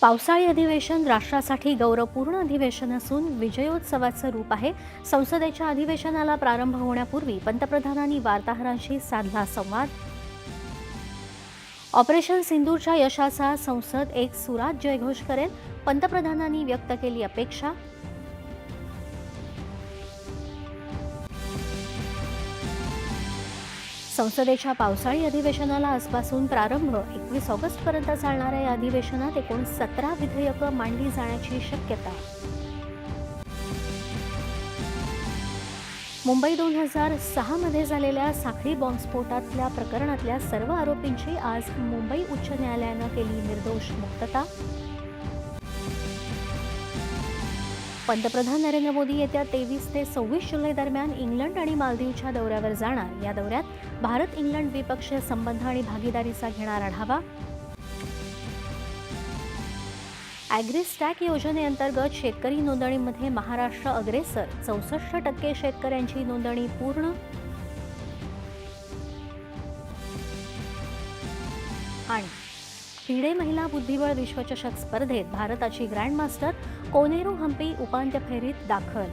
पावसाळी अधिवेशन राष्ट्रासाठी गौरवपूर्ण अधिवेशन असून विजयोत्सवाचं रूप आहे. संसदेच्या अधिवेशनाला प्रारंभ होण्यापूर्वी पंतप्रधानांनी वार्ताहरांशी साधला संवाद. ऑपरेशन सिंदूरच्या यशाचा संसद एक सुरात जयघोष करेल पंतप्रधानांनी व्यक्त केली अपेक्षा. संसदेच्या पावसाळी अधिवेशनाला आजपासून प्रारंभ. एकवीस ऑगस्टपर्यंत चालणाऱ्या या अधिवेशनात एकूण सतरा विधेयकं मांडली जाण्याची शक्यता. मुंबई दोन हजार सहामध्ये झालेल्या साखळी बॉम्बस्फोटातल्या प्रकरणातल्या सर्व आरोपींची आज मुंबई उच्च न्यायालयानं केली निर्दोष मुक्तता. पंतप्रधान नरेंद्र मोदी येत्या तेवीस ते सव्वीस जुलै दरम्यान इंग्लंड आणि मालदीवच्या दौऱ्यावर जाणार. या दौऱ्यात भारत इंग्लंड द्विपक्षीय संबंध आणि भागीदारीचा घेणार आढावा. ॲग्रीस्टॅक योजनेअंतर्गत शेतकरी नोंदणीमध्ये महाराष्ट्र अग्रेसर. चौसष्ट टक्के शेतकऱ्यांची नोंदणी पूर्ण आणि फिडे महिला बुद्धिबळ विश्वचषक स्पर्धेत भारताची ग्रँडमास्टर कोनेरू हम्पी उपांत्य फेरीत दाखल